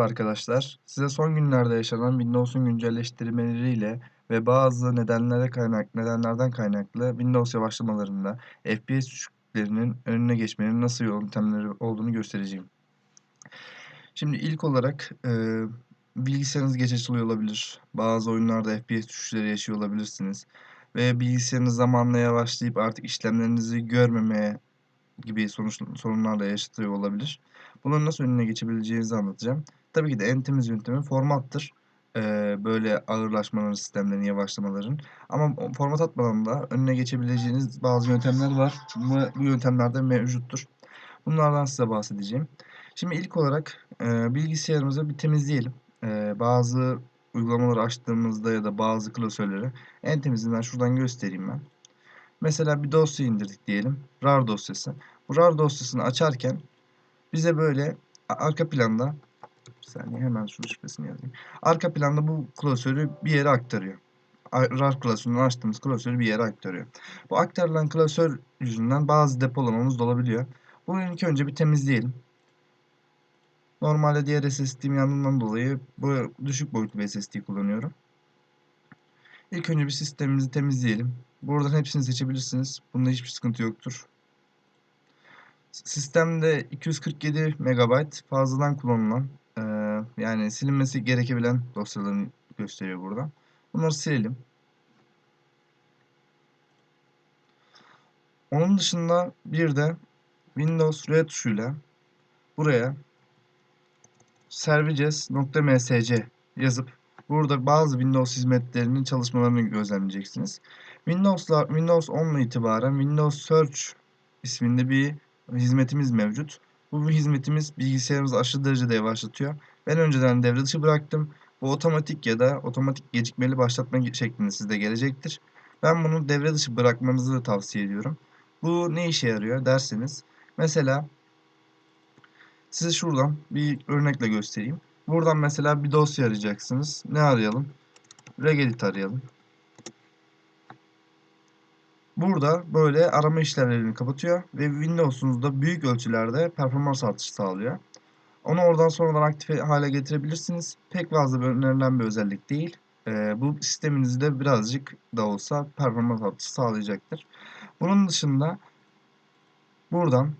arkadaşlar. Size son günlerde yaşanan Windows'un güncelleştirmeleriyle ve bazı nedenlere kaynak nedenlerden kaynaklı Windows yavaşlamalarında FPS düşüklüklerinin önüne geçmenin nasıl yöntemleri olduğunu göstereceğim. Şimdi ilk olarak e, bilgisayarınız geç açılıyor olabilir. Bazı oyunlarda FPS düşüşleri yaşıyor olabilirsiniz. Ve bilgisayarınız zamanla yavaşlayıp artık işlemlerinizi görmemeye gibi sonuç, sorunlarla yaşatıyor olabilir. Bunun nasıl önüne geçebileceğinizi anlatacağım. Tabii ki de en temiz yöntemi formattır. Ee, böyle ağırlaşmaların, sistemlerin, yavaşlamaların. Ama format atmadan da önüne geçebileceğiniz bazı yöntemler var. Bu, bu yöntemler mevcuttur. Bunlardan size bahsedeceğim. Şimdi ilk olarak e, bilgisayarımızı bir temizleyelim. E, bazı uygulamaları açtığımızda ya da bazı klasörleri en temizinden şuradan göstereyim ben. Mesela bir dosya indirdik diyelim. RAR dosyası. Bu RAR dosyasını açarken bize böyle arka planda bir saniye hemen şu şifresini yazayım. Arka planda bu klasörü bir yere aktarıyor. RAR klasörünü açtığımız klasörü bir yere aktarıyor. Bu aktarılan klasör yüzünden bazı depolamamız dolabiliyor. Bunu ilk önce bir temizleyelim. Normalde diğer SSD'm yanından dolayı bu düşük boyutlu bir SSD kullanıyorum. İlk önce bir sistemimizi temizleyelim. Buradan hepsini seçebilirsiniz. Bunda hiçbir sıkıntı yoktur. Sistemde 247 MB fazladan kullanılan yani silinmesi gerekebilen dosyalarını gösteriyor burada. Bunları silelim. Onun dışında bir de Windows R tuşuyla buraya services.msc yazıp burada bazı Windows hizmetlerinin çalışmalarını gözlemleyeceksiniz. Windows'la Windows 10 ile itibaren Windows Search isminde bir hizmetimiz mevcut. Bu hizmetimiz bilgisayarımızı aşırı derecede yavaşlatıyor. Ben önceden devre dışı bıraktım. Bu otomatik ya da otomatik gecikmeli başlatma şeklinde sizde gelecektir. Ben bunu devre dışı bırakmanızı da tavsiye ediyorum. Bu ne işe yarıyor derseniz. Mesela size şuradan bir örnekle göstereyim. Buradan mesela bir dosya arayacaksınız. Ne arayalım? Regedit arayalım. Burada böyle arama işlemlerini kapatıyor ve Windows'unuzda büyük ölçülerde performans artışı sağlıyor. Onu oradan sonradan aktif hale getirebilirsiniz. Pek fazla önerilen bir özellik değil. Ee, bu sisteminizde birazcık da olsa performans artışı sağlayacaktır. Bunun dışında buradan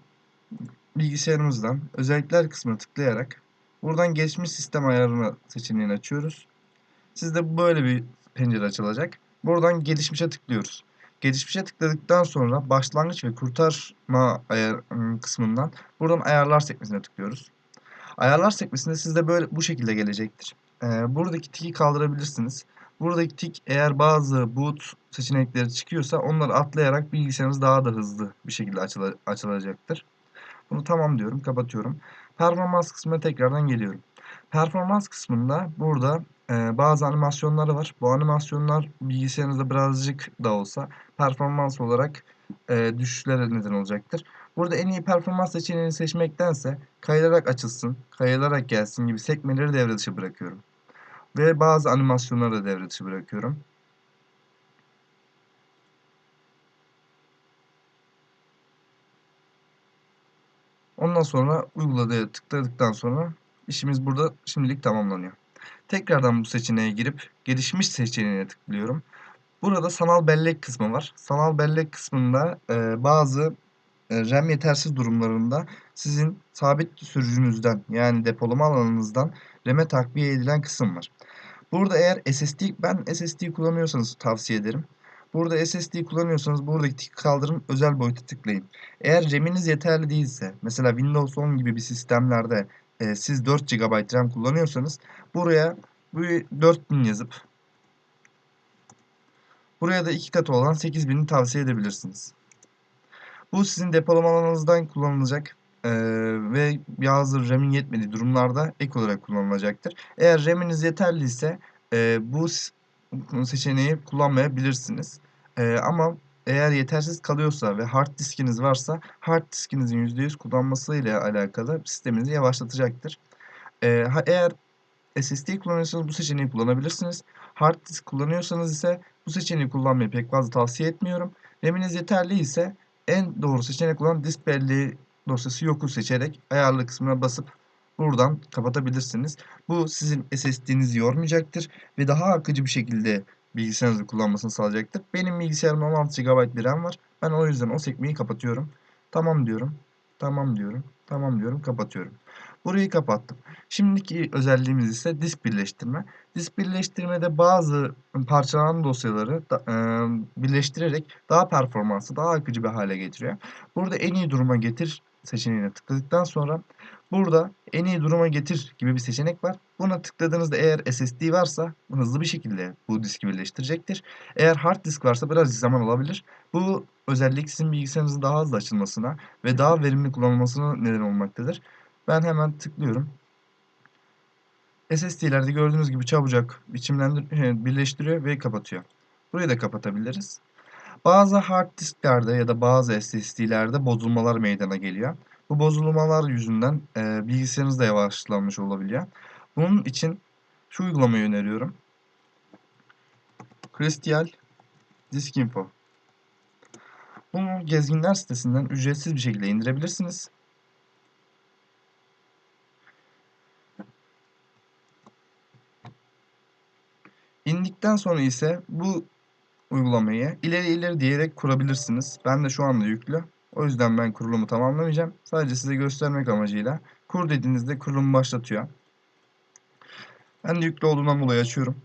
bilgisayarımızdan özellikler kısmına tıklayarak buradan geçmiş sistem ayarını seçeneğini açıyoruz. Sizde böyle bir pencere açılacak. Buradan gelişmişe tıklıyoruz. Gelişmişe tıkladıktan sonra başlangıç ve kurtarma ayar ıı, kısmından buradan ayarlar sekmesine tıklıyoruz. Ayarlar sekmesinde sizde böyle bu şekilde gelecektir. Ee, buradaki tiki kaldırabilirsiniz. Buradaki tik eğer bazı boot seçenekleri çıkıyorsa onları atlayarak bilgisayarınız daha da hızlı bir şekilde açıl açılacaktır. Bunu tamam diyorum, kapatıyorum. Performans kısmına tekrardan geliyorum. Performans kısmında burada e, bazı animasyonları var. Bu animasyonlar bilgisayarınızda birazcık da olsa performans olarak e, düşüşlere neden olacaktır. Burada en iyi performans seçeneğini seçmektense kayılarak açılsın, kayılarak gelsin gibi sekmeleri devre dışı bırakıyorum. Ve bazı animasyonları da devre dışı bırakıyorum. Ondan sonra uyguladığı tıkladıktan sonra işimiz burada şimdilik tamamlanıyor. Tekrardan bu seçeneğe girip gelişmiş seçeneğine tıklıyorum. Burada sanal bellek kısmı var. Sanal bellek kısmında e, bazı RAM yetersiz durumlarında sizin sabit sürücünüzden yani depolama alanınızdan RAM'e takviye edilen kısım var. Burada eğer SSD ben SSD kullanıyorsanız tavsiye ederim. Burada SSD kullanıyorsanız buradaki tik kaldırın özel boyuta tıklayın. Eğer RAM'iniz yeterli değilse mesela Windows 10 gibi bir sistemlerde e, siz 4 GB RAM kullanıyorsanız buraya bu 4000 yazıp buraya da iki katı olan 8000'i tavsiye edebilirsiniz. Bu sizin depolama alanınızdan kullanılacak e, ve bazı RAM'in yetmediği durumlarda ek olarak kullanılacaktır. Eğer RAM'iniz yeterliyse e, bu seçeneği kullanmayabilirsiniz. E, ama eğer yetersiz kalıyorsa ve hard diskiniz varsa hard diskinizin %100 kullanması ile alakalı sisteminizi yavaşlatacaktır. Ee, eğer SSD kullanıyorsanız bu seçeneği kullanabilirsiniz. Hard disk kullanıyorsanız ise bu seçeneği kullanmayı pek fazla tavsiye etmiyorum. RAM'iniz yeterli ise en doğru seçenek olan disk belleği dosyası yoku seçerek ayarlı kısmına basıp buradan kapatabilirsiniz. Bu sizin SSD'nizi yormayacaktır ve daha akıcı bir şekilde bilgisayarınızı kullanmasını sağlayacaktır. Benim bilgisayarımda 16 GB bir RAM var. Ben o yüzden o sekmeyi kapatıyorum. Tamam diyorum. Tamam diyorum. Tamam diyorum. Kapatıyorum. Burayı kapattım. Şimdiki özelliğimiz ise disk birleştirme. Disk birleştirmede bazı parçalanan dosyaları da, e, birleştirerek daha performanslı, daha akıcı bir hale getiriyor. Burada en iyi duruma getir seçeneğine tıkladıktan sonra burada en iyi duruma getir gibi bir seçenek var. Buna tıkladığınızda eğer SSD varsa hızlı bir şekilde bu diski birleştirecektir. Eğer hard disk varsa biraz zaman alabilir. Bu özellik sizin bilgisayarınızın daha hızlı açılmasına ve daha verimli kullanılmasına neden olmaktadır. Ben hemen tıklıyorum. SSD'lerde gördüğünüz gibi çabucak biçimlendir birleştiriyor ve kapatıyor. Burayı da kapatabiliriz. Bazı hard disklerde ya da bazı SSD'lerde bozulmalar meydana geliyor. Bu bozulmalar yüzünden e, bilgisayarınız da yavaşlanmış olabiliyor. Bunun için şu uygulamayı öneriyorum. Crystal Disk Info. Bunu gezginler sitesinden ücretsiz bir şekilde indirebilirsiniz. İndikten sonra ise bu uygulamayı ileri ileri diyerek kurabilirsiniz. Ben de şu anda yüklü. O yüzden ben kurulumu tamamlamayacağım. Sadece size göstermek amacıyla kur dediğinizde kurulumu başlatıyor. Ben de yüklü olduğundan dolayı açıyorum.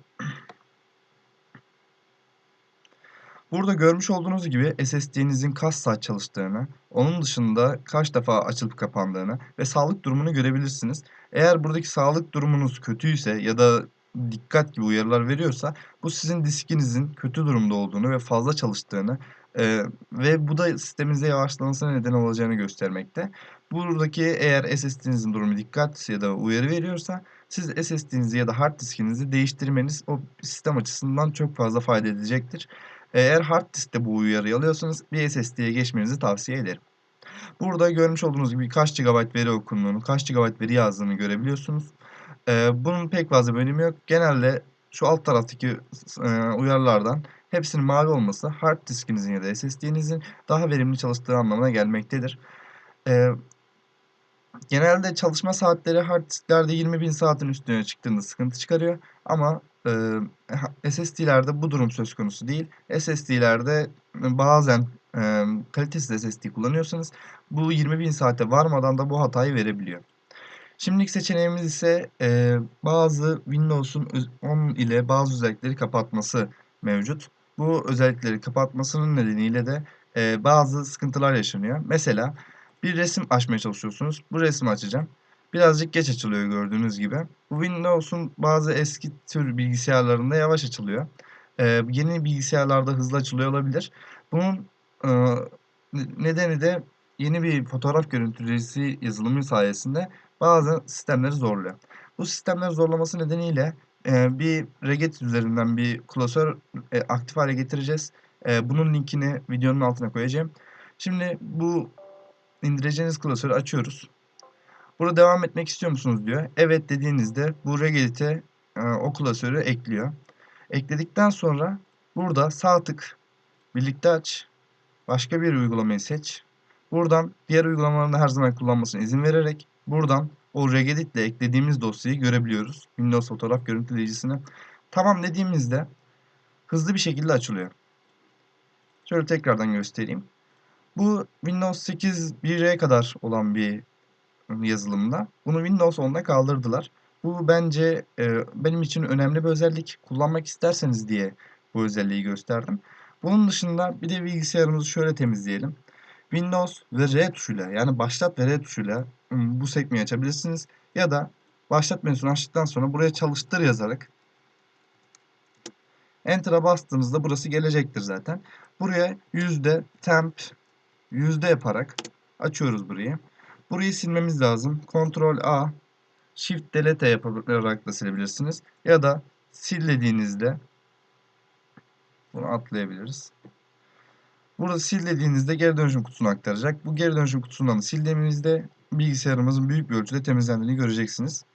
Burada görmüş olduğunuz gibi SSD'nizin kaç saat çalıştığını, onun dışında kaç defa açılıp kapandığını ve sağlık durumunu görebilirsiniz. Eğer buradaki sağlık durumunuz kötüyse ya da dikkat gibi uyarılar veriyorsa bu sizin diskinizin kötü durumda olduğunu ve fazla çalıştığını e, ve bu da sisteminizde yavaşlamasına neden olacağını göstermekte. Buradaki eğer SSD'nizin durumu dikkat ya da uyarı veriyorsa siz SSD'nizi ya da hard diskinizi değiştirmeniz o sistem açısından çok fazla fayda edecektir. Eğer hard diskte bu uyarıyı alıyorsanız bir SSD'ye geçmenizi tavsiye ederim. Burada görmüş olduğunuz gibi kaç GB veri okunduğunu, kaç GB veri yazdığını görebiliyorsunuz. Ee, bunun pek fazla bir önemi yok. Genelde şu alt taraftaki e, uyarılardan hepsinin mavi olması hard diskinizin ya da SSD'nizin daha verimli çalıştığı anlamına gelmektedir. Ee, genelde çalışma saatleri hard disklerde 20.000 saatin üstüne çıktığında sıkıntı çıkarıyor. Ama e, SSD'lerde bu durum söz konusu değil. SSD'lerde bazen e, kalitesiz SSD kullanıyorsanız bu 20.000 saate varmadan da bu hatayı verebiliyor. Şimdiki seçeneğimiz ise e, bazı Windows'un 10 ile bazı özellikleri kapatması mevcut. Bu özellikleri kapatmasının nedeniyle de e, bazı sıkıntılar yaşanıyor. Mesela bir resim açmaya çalışıyorsunuz. Bu resmi açacağım. Birazcık geç açılıyor gördüğünüz gibi. Bu Windows'un bazı eski tür bilgisayarlarında yavaş açılıyor. E, yeni bilgisayarlarda hızlı açılıyor olabilir. Bunun e, nedeni de yeni bir fotoğraf görüntüleyicisi yazılımı sayesinde bazı sistemleri zorluyor. Bu sistemleri zorlaması nedeniyle e, bir Regedit üzerinden bir klasör e, aktif hale getireceğiz. E, bunun linkini videonun altına koyacağım. Şimdi bu indireceğiniz klasörü açıyoruz. Burada devam etmek istiyor musunuz diyor. Evet dediğinizde bu Regedit'e e, o klasörü ekliyor. Ekledikten sonra burada sağ tık birlikte aç. Başka bir uygulamayı seç. Buradan diğer uygulamalarında her zaman kullanmasına izin vererek buradan o Regedit ile eklediğimiz dosyayı görebiliyoruz. Windows fotoğraf görüntüleyicisine. Tamam dediğimizde hızlı bir şekilde açılıyor. Şöyle tekrardan göstereyim. Bu Windows 8 1'e kadar olan bir yazılımda. Bunu Windows 10'da kaldırdılar. Bu bence e, benim için önemli bir özellik. Kullanmak isterseniz diye bu özelliği gösterdim. Bunun dışında bir de bilgisayarımızı şöyle temizleyelim. Windows ve R tuşuyla yani başlat ve R tuşuyla bu sekmeyi açabilirsiniz. Ya da başlat menüsünü açtıktan sonra buraya çalıştır yazarak Enter'a bastığınızda burası gelecektir zaten. Buraya yüzde temp yüzde yaparak açıyoruz burayı. Burayı silmemiz lazım. Ctrl A Shift Delete yaparak da silebilirsiniz. Ya da sil dediğinizde bunu atlayabiliriz. Burada sil dediğinizde geri dönüşüm kutusunu aktaracak. Bu geri dönüşüm kutusundan sildiğimizde bilgisayarımızın büyük bir ölçüde temizlendiğini göreceksiniz.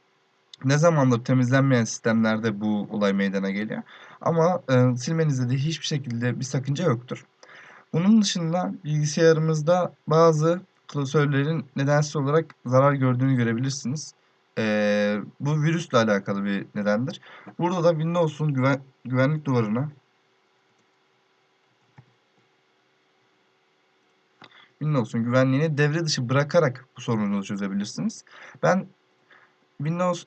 Ne zamandır temizlenmeyen sistemlerde bu olay meydana geliyor. Ama e, silmenizde de hiçbir şekilde bir sakınca yoktur. Bunun dışında bilgisayarımızda bazı klasörlerin nedensiz olarak zarar gördüğünü görebilirsiniz. Ee, bu virüsle alakalı bir nedendir. Burada da Windows'un güven, güvenlik duvarına Windows'un güvenliğini devre dışı bırakarak bu sorunu çözebilirsiniz. Ben Windows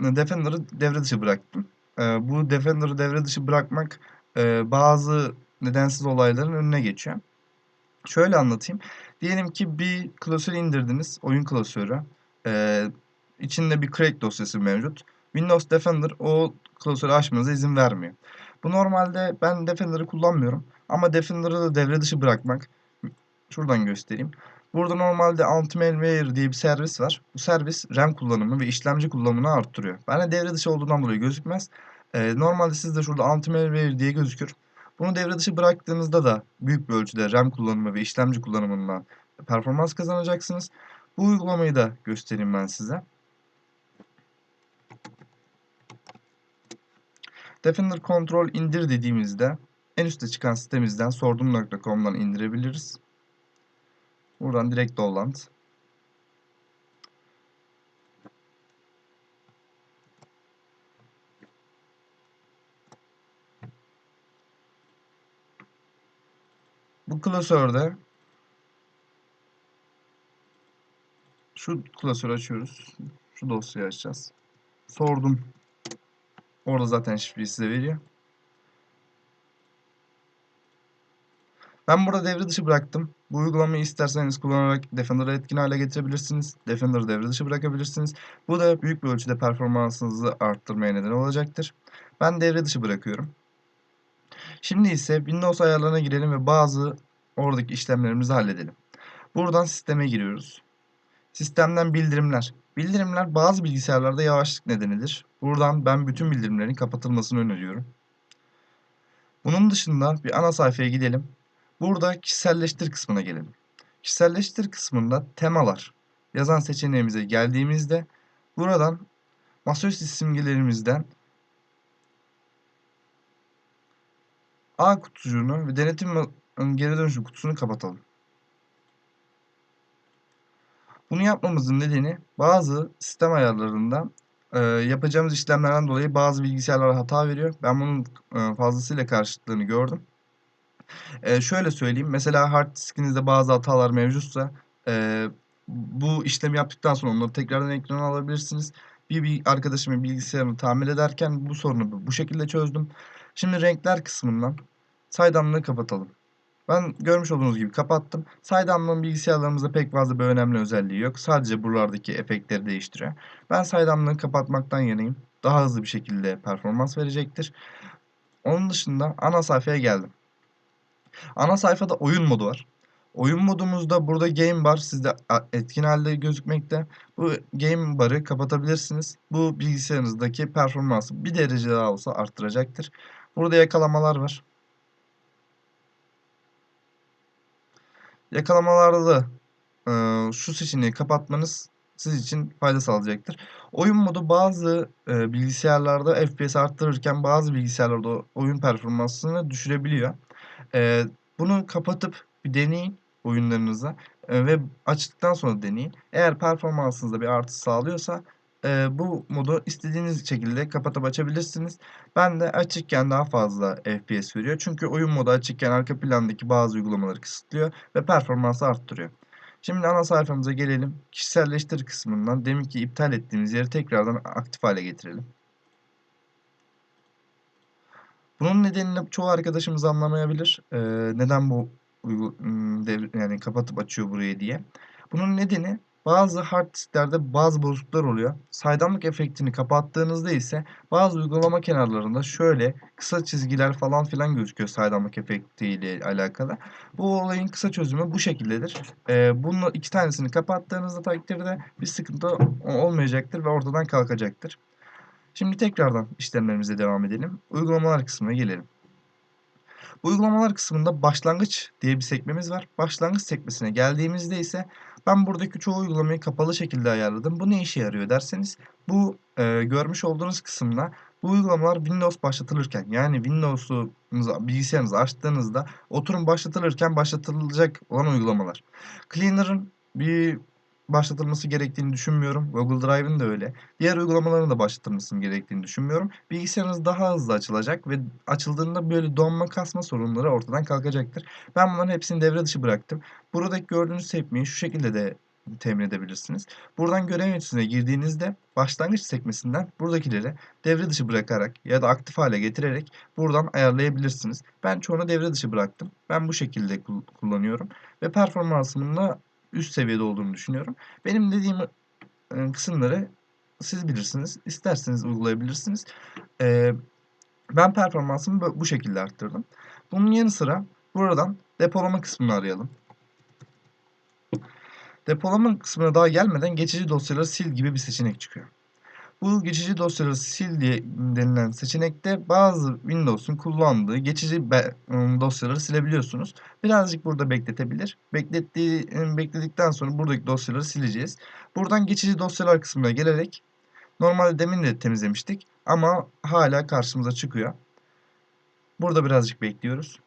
Defender'ı devre dışı bıraktım. Ee, bu Defender'ı devre dışı bırakmak e, bazı nedensiz olayların önüne geçiyor. Şöyle anlatayım. Diyelim ki bir klasörü indirdiniz, oyun klasörü. Ee, içinde bir crack dosyası mevcut. Windows Defender o klasörü açmanıza izin vermiyor. Bu normalde ben Defender'ı kullanmıyorum. Ama Defender'ı da devre dışı bırakmak. Şuradan göstereyim. Burada normalde anti-malware diye bir servis var. Bu servis RAM kullanımı ve işlemci kullanımını arttırıyor. Bende devre dışı olduğundan dolayı gözükmez. Ee, normalde sizde şurada anti-malware diye gözükür. Bunu devre dışı bıraktığınızda da büyük bir ölçüde RAM kullanımı ve işlemci kullanımından performans kazanacaksınız. Bu uygulamayı da göstereyim ben size. Defender Control indir dediğimizde en üstte çıkan sitemizden sordum.com'dan indirebiliriz. Buradan direkt download. Bu klasörde şu klasörü açıyoruz. Şu dosyayı açacağız. Sordum. Orada zaten şifreyi size veriyor. Ben burada devre dışı bıraktım. Bu uygulamayı isterseniz kullanarak Defender'ı etkin hale getirebilirsiniz. Defender'ı devre dışı bırakabilirsiniz. Bu da büyük bir ölçüde performansınızı arttırmaya neden olacaktır. Ben devre dışı bırakıyorum. Şimdi ise Windows ayarlarına girelim ve bazı oradaki işlemlerimizi halledelim. Buradan sisteme giriyoruz. Sistemden bildirimler. Bildirimler bazı bilgisayarlarda yavaşlık nedenidir. Buradan ben bütün bildirimlerin kapatılmasını öneriyorum. Bunun dışında bir ana sayfaya gidelim. Burada kişiselleştir kısmına gelelim. Kişiselleştir kısmında temalar yazan seçeneğimize geldiğimizde buradan masaüstü simgelerimizden A kutucuğunu ve denetim geri dönüşüm kutusunu kapatalım. Bunu yapmamızın nedeni bazı sistem ayarlarında e, yapacağımız işlemlerden dolayı bazı bilgisayarlara hata veriyor. Ben bunun e, fazlasıyla karşıtlığını gördüm. E, şöyle söyleyeyim. Mesela hard diskinizde bazı hatalar mevcutsa e, bu işlemi yaptıktan sonra onları tekrardan ekrana alabilirsiniz. Bir, bir arkadaşımın bilgisayarını tamir ederken bu sorunu bu şekilde çözdüm. Şimdi renkler kısmından saydamlığı kapatalım. Ben görmüş olduğunuz gibi kapattım. Saydamlığın bilgisayarlarımızda pek fazla bir önemli özelliği yok. Sadece buralardaki efektleri değiştiriyor. Ben saydamlığı kapatmaktan yanayım. Daha hızlı bir şekilde performans verecektir. Onun dışında ana sayfaya geldim. Ana sayfada oyun modu var. Oyun modumuzda burada game bar sizde etkin halde gözükmekte. Bu game barı kapatabilirsiniz. Bu bilgisayarınızdaki performansı bir derece daha olsa arttıracaktır. Burada yakalamalar var. Yakalamalarda da e, şu seçeneği kapatmanız siz için fayda sağlayacaktır. Oyun modu bazı e, bilgisayarlarda FPS arttırırken bazı bilgisayarlarda oyun performansını düşürebiliyor. E, bunu kapatıp bir deneyin oyunlarınıza e, ve açtıktan sonra deneyin. Eğer performansınızda bir artış sağlıyorsa e, bu modu istediğiniz şekilde kapatıp açabilirsiniz. Ben de açıkken daha fazla FPS veriyor. Çünkü oyun modu açıkken arka plandaki bazı uygulamaları kısıtlıyor ve performansı arttırıyor. Şimdi ana sayfamıza gelelim. Kişiselleştir kısmından deminki iptal ettiğimiz yeri tekrardan aktif hale getirelim. Bunun nedenini çoğu arkadaşımız anlamayabilir. Ee, neden bu yani kapatıp açıyor burayı diye. Bunun nedeni bazı hard disklerde bazı bozukluklar oluyor. Saydamlık efektini kapattığınızda ise bazı uygulama kenarlarında şöyle kısa çizgiler falan filan gözüküyor saydamlık efekti ile alakalı. Bu olayın kısa çözümü bu şekildedir. Ee, bunun iki tanesini kapattığınızda takdirde bir sıkıntı olmayacaktır ve ortadan kalkacaktır. Şimdi tekrardan işlemlerimize devam edelim. Uygulamalar kısmına gelelim. Bu uygulamalar kısmında başlangıç diye bir sekmemiz var. Başlangıç sekmesine geldiğimizde ise ben buradaki çoğu uygulamayı kapalı şekilde ayarladım. Bu ne işe yarıyor derseniz bu e, görmüş olduğunuz kısımda bu uygulamalar Windows başlatılırken yani Windows'u bilgisayarınızı açtığınızda oturum başlatılırken başlatılacak olan uygulamalar. Cleaner'ın bir başlatılması gerektiğini düşünmüyorum. Google Drive'ın da öyle. Diğer uygulamaların da başlatılması gerektiğini düşünmüyorum. Bilgisayarınız daha hızlı açılacak ve açıldığında böyle donma kasma sorunları ortadan kalkacaktır. Ben bunların hepsini devre dışı bıraktım. Buradaki gördüğünüz sekmeyi şu şekilde de temin edebilirsiniz. Buradan görev yöneticisine girdiğinizde başlangıç sekmesinden buradakileri devre dışı bırakarak ya da aktif hale getirerek buradan ayarlayabilirsiniz. Ben çoğunu devre dışı bıraktım. Ben bu şekilde kullanıyorum ve performansımın da üst seviyede olduğunu düşünüyorum. Benim dediğim e, kısımları siz bilirsiniz. İsterseniz uygulayabilirsiniz. E, ben performansımı bu şekilde arttırdım. Bunun yanı sıra buradan depolama kısmını arayalım. Depolama kısmına daha gelmeden geçici dosyaları sil gibi bir seçenek çıkıyor. Bu geçici dosyaları sil diye denilen seçenekte bazı Windows'un kullandığı geçici dosyaları silebiliyorsunuz. Birazcık burada bekletebilir. Beklettiği, bekledikten sonra buradaki dosyaları sileceğiz. Buradan geçici dosyalar kısmına gelerek normalde demin de temizlemiştik ama hala karşımıza çıkıyor. Burada birazcık bekliyoruz.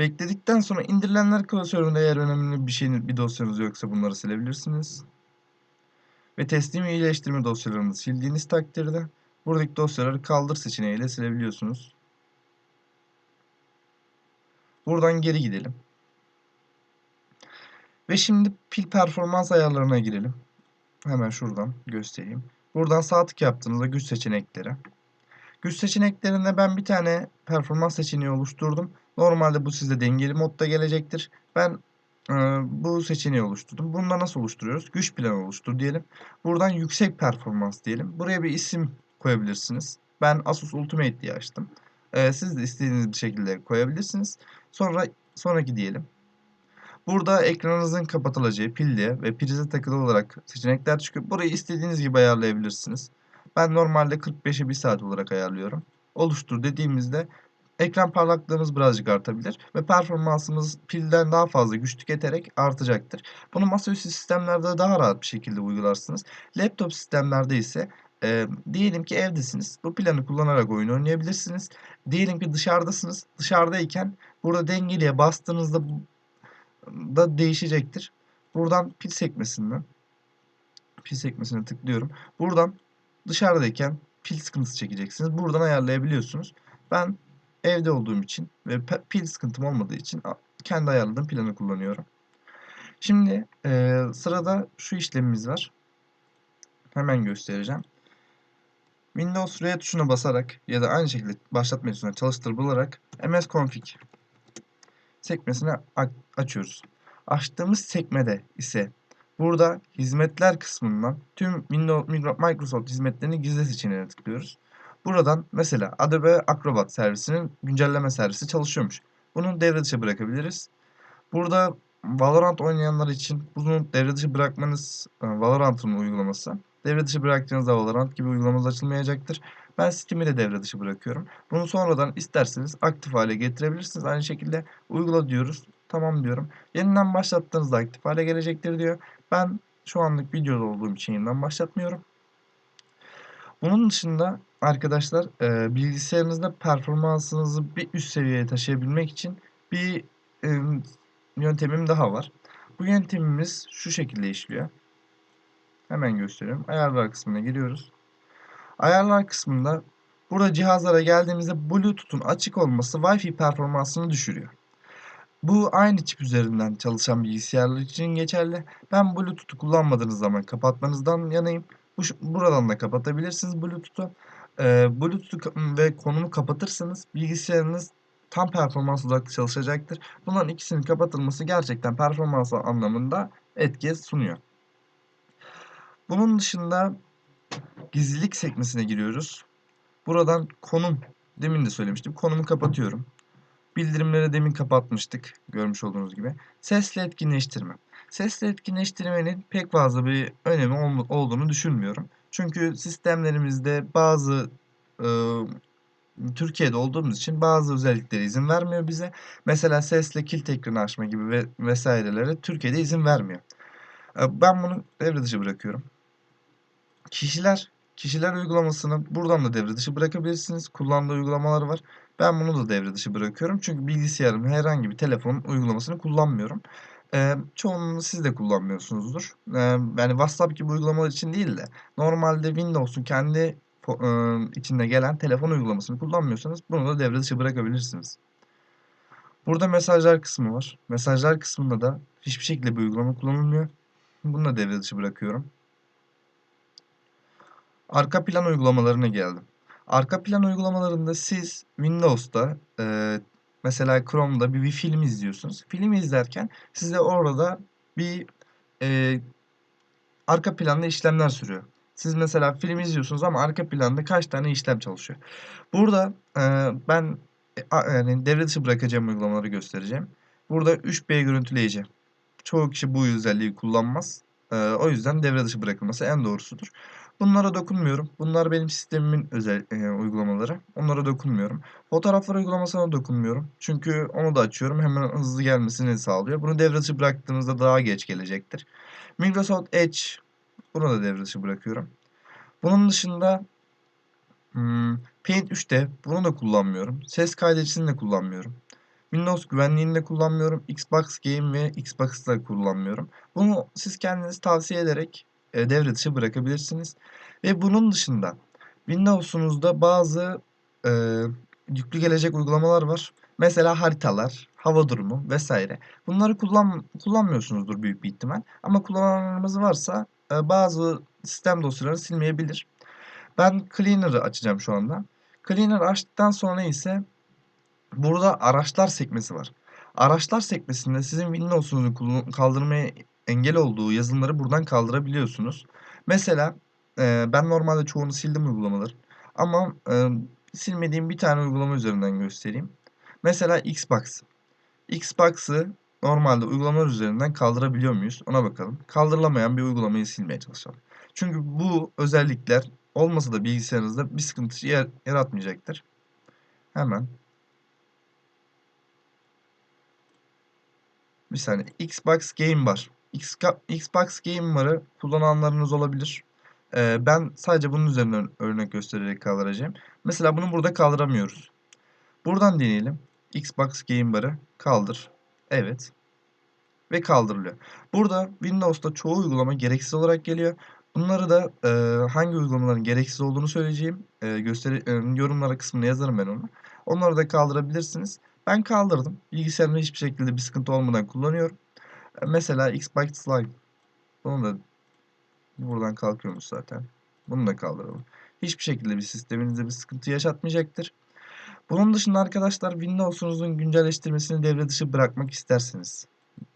Bekledikten sonra indirilenler klasöründe eğer önemli bir şeyin bir dosyanız yoksa bunları silebilirsiniz. Ve teslim iyileştirme dosyalarını sildiğiniz takdirde buradaki dosyaları kaldır seçeneğiyle silebiliyorsunuz. Buradan geri gidelim. Ve şimdi pil performans ayarlarına girelim. Hemen şuradan göstereyim. Buradan sağ tık yaptığınızda güç seçenekleri. Güç seçeneklerinde ben bir tane performans seçeneği oluşturdum. Normalde bu sizde dengeli modda gelecektir. Ben e, bu seçeneği oluşturdum. Bunda nasıl oluşturuyoruz? Güç planı oluştur diyelim. Buradan yüksek performans diyelim. Buraya bir isim koyabilirsiniz. Ben Asus Ultimate diye açtım. E, siz de istediğiniz bir şekilde koyabilirsiniz. Sonra sonraki diyelim. Burada ekranınızın kapatılacağı pilli ve prize takılı olarak seçenekler çıkıyor. Burayı istediğiniz gibi ayarlayabilirsiniz. Ben normalde 45'e 1 saat olarak ayarlıyorum. Oluştur dediğimizde ekran parlaklığımız birazcık artabilir ve performansımız pilden daha fazla güç tüketerek artacaktır. Bunu masaüstü sistemlerde daha rahat bir şekilde uygularsınız. Laptop sistemlerde ise e, diyelim ki evdesiniz. Bu planı kullanarak oyun oynayabilirsiniz. Diyelim ki dışarıdasınız. Dışarıdayken burada dengeliye bastığınızda da değişecektir. Buradan pil sekmesinden pil sekmesine tıklıyorum. Buradan dışarıdayken pil sıkıntısı çekeceksiniz. Buradan ayarlayabiliyorsunuz. Ben evde olduğum için ve pil sıkıntım olmadığı için kendi ayarladığım planı kullanıyorum. Şimdi e, sırada şu işlemimiz var. Hemen göstereceğim. Windows R tuşuna basarak ya da aynı şekilde başlatma tuşuna çalıştır bularak MS config sekmesini açıyoruz. Açtığımız sekmede ise burada hizmetler kısmından tüm Windows Microsoft hizmetlerini gizle seçeneğine tıklıyoruz. Buradan mesela Adobe Acrobat servisinin güncelleme servisi çalışıyormuş. Bunu devre dışı bırakabiliriz. Burada Valorant oynayanlar için bunu devre dışı bırakmanız e, Valorant'ın uygulaması. Devre dışı bıraktığınızda Valorant gibi uygulamanız açılmayacaktır. Ben Steam'i de devre dışı bırakıyorum. Bunu sonradan isterseniz aktif hale getirebilirsiniz. Aynı şekilde uygula diyoruz. Tamam diyorum. Yeniden başlattığınızda aktif hale gelecektir diyor. Ben şu anlık videoda olduğum için yeniden başlatmıyorum. Bunun dışında arkadaşlar e, bilgisayarınızda performansınızı bir üst seviyeye taşıyabilmek için bir e, yöntemim daha var. Bu yöntemimiz şu şekilde işliyor. Hemen gösteriyorum. Ayarlar kısmına giriyoruz. Ayarlar kısmında burada cihazlara geldiğimizde Bluetooth'un açık olması Wi-Fi performansını düşürüyor. Bu aynı çip üzerinden çalışan bilgisayarlar için geçerli. Ben Bluetooth'u kullanmadığınız zaman kapatmanızdan yanayım. Bu, buradan da kapatabilirsiniz Bluetooth'u. Ee, Bluetooth'u ve konumu kapatırsanız bilgisayarınız tam performans odaklı çalışacaktır. Bunların ikisinin kapatılması gerçekten performans anlamında etki sunuyor. Bunun dışında gizlilik sekmesine giriyoruz. Buradan konum, demin de söylemiştim. Konumu kapatıyorum. Bildirimleri demin kapatmıştık görmüş olduğunuz gibi. Sesle etkinleştirme. Sesle etkinleştirmenin pek fazla bir önemi olduğunu düşünmüyorum. Çünkü sistemlerimizde bazı e, Türkiye'de olduğumuz için bazı özellikleri izin vermiyor bize. Mesela sesle kilit ekranı açma gibi ve vesairelere Türkiye'de izin vermiyor. Ben bunu devre dışı bırakıyorum. Kişiler, kişiler uygulamasını buradan da devre dışı bırakabilirsiniz. Kullandığı uygulamalar var. Ben bunu da devre dışı bırakıyorum. Çünkü bilgisayarın herhangi bir telefonun uygulamasını kullanmıyorum. Eee, çoğunluğunu siz de kullanmıyorsunuzdur. Eee, yani WhatsApp gibi uygulamalar için değil de normalde Windows'un kendi eee, içinde gelen telefon uygulamasını kullanmıyorsanız bunu da devre dışı bırakabilirsiniz. Burada mesajlar kısmı var. Mesajlar kısmında da hiçbir şekilde bir uygulama kullanılmıyor. Bunu da devre dışı bırakıyorum. Arka plan uygulamalarına geldim. Arka plan uygulamalarında siz Windows'ta eee, mesela Chrome'da bir, bir film izliyorsunuz. Film izlerken size orada bir eee, arka planda işlemler sürüyor. Siz mesela film izliyorsunuz ama arka planda kaç tane işlem çalışıyor. Burada eee, ben e, yani devre dışı bırakacağım uygulamaları göstereceğim. Burada 3B görüntüleyici. Çoğu kişi bu özelliği kullanmaz. Eee, o yüzden devre dışı bırakılması en doğrusudur. Bunlara dokunmuyorum. Bunlar benim sistemimin özel eee, uygulamaları. Onlara dokunmuyorum. Fotoğraflar uygulamasına dokunmuyorum. Çünkü onu da açıyorum. Hemen hızlı gelmesini sağlıyor. Bunu devre dışı bıraktığınızda daha geç gelecektir. Microsoft Edge. Bunu da devre dışı bırakıyorum. Bunun dışında hmm, Paint 3'te bunu da kullanmıyorum. Ses kaydedicisini de kullanmıyorum. Windows güvenliğini de kullanmıyorum. Xbox Game ve Xbox'ta da kullanmıyorum. Bunu siz kendiniz tavsiye ederek e, devre dışı bırakabilirsiniz. Ve bunun dışında Windows'unuzda bazı e, yüklü gelecek uygulamalar var. Mesela haritalar, hava durumu vesaire. Bunları kullan kullanmıyorsunuzdur büyük bir ihtimal. Ama kullananlarımız varsa e, bazı sistem dosyalarını silmeyebilir. Ben Cleaner'ı açacağım şu anda. Cleaner açtıktan sonra ise burada araçlar sekmesi var. Araçlar sekmesinde sizin Windows'unuzu kaldırmaya engel olduğu yazılımları buradan kaldırabiliyorsunuz. Mesela e, ben normalde çoğunu sildim uygulamaları. Ama e, silmediğim bir tane uygulama üzerinden göstereyim. Mesela Xbox. Xbox'ı normalde uygulamalar üzerinden kaldırabiliyor muyuz? Ona bakalım. Kaldırılamayan bir uygulamayı silmeye çalışalım. Çünkü bu özellikler olmasa da bilgisayarınızda bir sıkıntı yer- yaratmayacaktır. Hemen bir saniye. Xbox Game Bar. Xbox Game Bar'ı kullananlarınız olabilir. Ee, ben sadece bunun üzerinden örnek göstererek kaldıracağım. Mesela bunu burada kaldıramıyoruz. Buradan deneyelim. Xbox Game Bar'ı kaldır. Evet. Ve kaldırılıyor. Burada Windows'ta çoğu uygulama gereksiz olarak geliyor. Bunları da e, hangi uygulamaların gereksiz olduğunu söyleyeceğim. E, gösteri, e, yorumlara kısmına yazarım ben onu. Onları da kaldırabilirsiniz. Ben kaldırdım. Bilgisayarımda hiçbir şekilde bir sıkıntı olmadan kullanıyorum. Mesela Xbox Live. Bunu da buradan kalkıyormuş zaten. Bunu da kaldıralım. Hiçbir şekilde bir sisteminizde bir sıkıntı yaşatmayacaktır. Bunun dışında arkadaşlar Windows'unuzun güncelleştirmesini devre dışı bırakmak isterseniz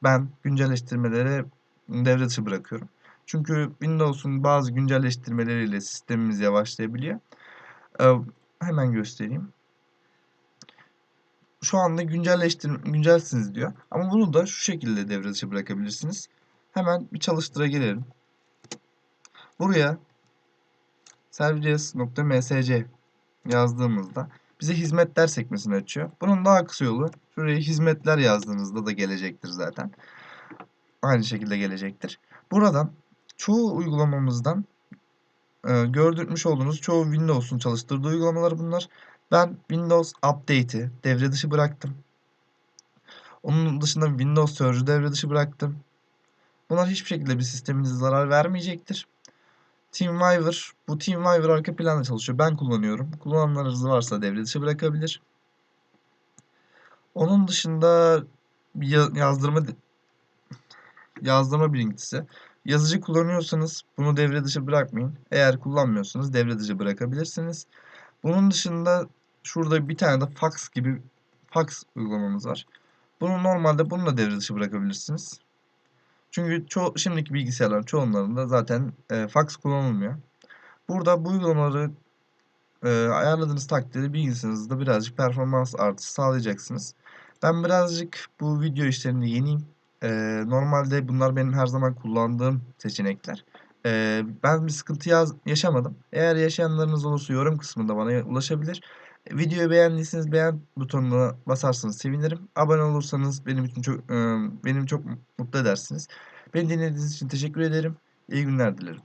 ben güncelleştirmeleri devre dışı bırakıyorum. Çünkü Windows'un bazı güncelleştirmeleriyle sistemimiz yavaşlayabiliyor. Ee, hemen göstereyim. Şu anda güncelleştir güncelsiniz diyor. Ama bunu da şu şekilde devre dışı bırakabilirsiniz. Hemen bir çalıştıra gelelim. Buraya services.msc yazdığımızda bize hizmetler sekmesini açıyor. Bunun daha kısa yolu şuraya hizmetler yazdığınızda da gelecektir zaten. Aynı şekilde gelecektir. Buradan çoğu uygulamamızdan e, gördürmüş olduğunuz çoğu Windows'un çalıştırdığı uygulamalar bunlar. Ben Windows Update'i devre dışı bıraktım. Onun dışında Windows Surge'ü devre dışı bıraktım. Bunlar hiçbir şekilde bir sisteminize zarar vermeyecektir. TeamViewer, bu TeamViewer arka planda çalışıyor. Ben kullanıyorum. Kullananlarınız varsa devre dışı bırakabilir. Onun dışında ya- yazdırma yazdırma birinkisi. Yazıcı kullanıyorsanız bunu devre dışı bırakmayın. Eğer kullanmıyorsanız devre dışı bırakabilirsiniz. Bunun dışında şurada bir tane de fax gibi fax uygulamamız var. Bunu normalde bunu da devre dışı bırakabilirsiniz. Çünkü ço şimdiki bilgisayarların çoğunlarında zaten e, fax kullanılmıyor. Burada bu uygulamaları e, ayarladığınız takdirde bilgisayarınızda birazcık performans artışı sağlayacaksınız. Ben birazcık bu video işlerinde yeniyim. E, normalde bunlar benim her zaman kullandığım seçenekler. E, ben bir sıkıntı yaz yaşamadım. Eğer yaşayanlarınız olursa yorum kısmında bana ulaşabilir. Videoyu beğendiyseniz beğen butonuna basarsanız sevinirim. Abone olursanız benim için çok e, benim çok mutlu edersiniz. Beni dinlediğiniz için teşekkür ederim. İyi günler dilerim.